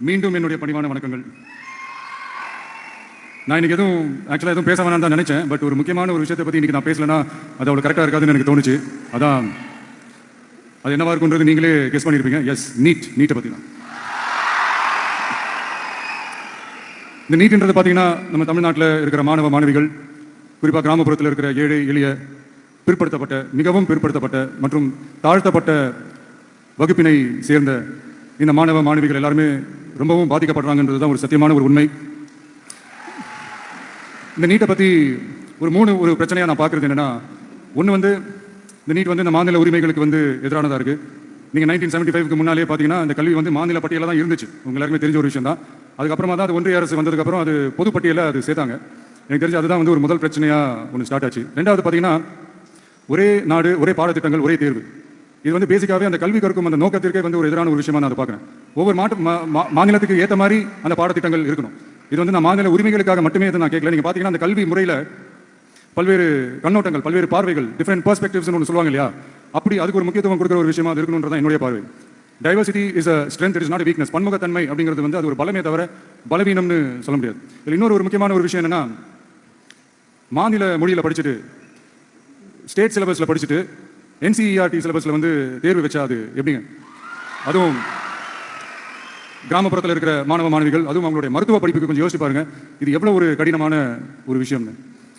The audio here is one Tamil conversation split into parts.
மீண்டும் என்னுடைய பணிவான வணக்கங்கள். நான் இன்னைக்கு எதுவும் ஆக்சுவலாக எதுவும் பேச வேணாம்னு தான் நினைச்சேன் பட் ஒரு முக்கியமான ஒரு விஷயத்தை பற்றி இன்றைக்கி நான் பேசலைன்னா அது அவ்வளோ கரெக்டாக இருக்காதுன்னு எனக்கு தோணுச்சு. அதான் அது என்னவா இருக்குன்றது நீங்களே கெஸ் பண்ணியிருப்பீங்க எஸ் நீட் நீட்டை பற்றி தான் இந்த நீட்ன்றது பார்த்தீங்கன்னா நம்ம தமிழ்நாட்டில் இருக்கிற மாணவ மாணவிகள் குறிப்பாக கிராமப்புறத்தில் இருக்கிற ஏழை எளிய பிற்படுத்தப்பட்ட மிகவும் பிற்படுத்தப்பட்ட மற்றும் தாழ்த்தப்பட்ட வகுப்பினை சேர்ந்த இந்த மாணவ மாணவிகள் எல்லாருமே ரொம்பவும் பாதிக்கப்படுறாங்கன்றது தான் ஒரு சத்தியமான ஒரு உண்மை. இந்த நீட்டை பற்றி ஒரு மூணு ஒரு பிரச்சனையாக நான் பார்க்குறது என்னன்னா ஒன்று வந்து இந்த நீட் வந்து இந்த மாநில உரிமைகளுக்கு வந்து எதிரானதாக இருக்குது நீங்கள் நைன்டீன் செவன்ட்டி ஃபைவ்க்கு முன்னாலே பார்த்தீங்கன்னா இந்த கல்வி வந்து மாநில பட்டியலில் தான் இருந்துச்சு. உங்க எல்லாருக்குமே தெரிஞ்ச ஒரு விஷயம் தான் அதுக்கப்புறமா தான் அது ஒன்றிய அரசு வந்ததுக்கப்புறம் அது பொது பட்டியலில் அது சேர்த்தாங்க. எனக்கு தெரிஞ்சு அதுதான் வந்து ஒரு முதல் பிரச்சனையாக ஒன்று ஸ்டார்ட் ஆச்சு. ரெண்டாவது பார்த்தீங்கன்னா ஒரே நாடு ஒரே பாடத்திட்டங்கள் ஒரே தேர்வு. இது வந்து பேசிக்காவே அந்த கல்வி கற்கும் அந்த நோக்கத்திற்கே வந்து ஒரு எதிரான ஒரு விஷயமா நான் அதை பார்க்குறேன். ஒவ்வொரு மாட்டு மா- மா- மாநிலத்துக்கு ஏற்ற மாதிரி அந்த பாடத்திட்டங்கள் இருக்கணும். இது வந்து நான் மாநில உரிமைகளுக்காக மட்டுமே இதை நான் கேட்கல. நீங்க பார்த்தீங்கன்னா அந்த கல்வி முறையில் பல்வேறு கண்ணோட்டங்கள் பல்வேறு பார்வைகள் டிஃப்ரெண்ட் பர்ஸ்பெக்டிவ்ஸ் ஒன்று சொல்லுவாங்க இல்லையா? அப்படி அதுக்கு ஒரு முக்கியத்துவம் கொடுக்குற ஒரு விஷயமா அது இருக்கணுன்றதான் என்னுடைய பார்வை. Diversity is a strength is not weakness பன்முகத்தன்மை அப்படிங்கிறது வந்து அது ஒரு பலமே தவிர பலவீனம்னு சொல்ல முடியாது. இதில் இன்னொரு ஒரு முக்கியமான ஒரு விஷயம் என்னன்னா மாநில மொழியில் படிச்சுட்டு ஸ்டேட் சிலபஸில் படிச்சுட்டு என்சிஇஆர்டி சிலபஸில் வந்து தேர்வு வச்சா அது எப்படிங்க? அதுவும் கிராமப்புறத்தில் இருக்கிற மாணவ மாணவிகள் அதுவும் அவங்களுடைய மருத்துவ படிப்புக்கு கொஞ்சம் யோசிச்சு பாருங்க. இது எவ்வளவு ஒரு கடினமான ஒரு விஷயம்னு.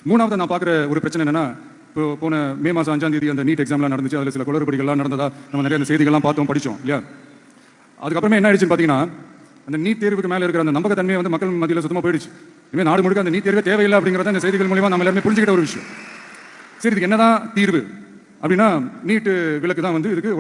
மூணாவது நான் பார்க்குற ஒரு பிரச்சனை என்னன்னா இப்போ போன மே மாதம் அஞ்சாம் தேதி அந்த நீட் எக்ஸாம்லாம் நடந்துச்சு. அதில் சில குளறுபடிகள்லாம் நடந்ததா நம்ம நிறைய அந்த செய்திகள்லாம் பார்த்தோம் படித்தோம் இல்லையா? அதுக்கப்புறமே என்ன ஆயிடுச்சுன்னு பார்த்தீங்கன்னா அந்த நீட் தேர்வுக்கு மேலே இருக்கிற அந்த நம்பகத்தன்மையை வந்து மக்கள் மத்தியில் சுத்தமாக போயிடுச்சு. இனிமேல் நாடு முழுக்க அந்த நீட் தேர்வே தேவையில்லை அப்படிங்கிறத இந்த செய்திகள் மூலியமா நம்ம எல்லாருமே புரிஞ்சுக்கிட்ட ஒரு விஷயம். சரி இதுக்கு என்னதான் தீர்வு? அப்படின்னா நீட்டு விலக்கு தான் வந்து இதுக்கு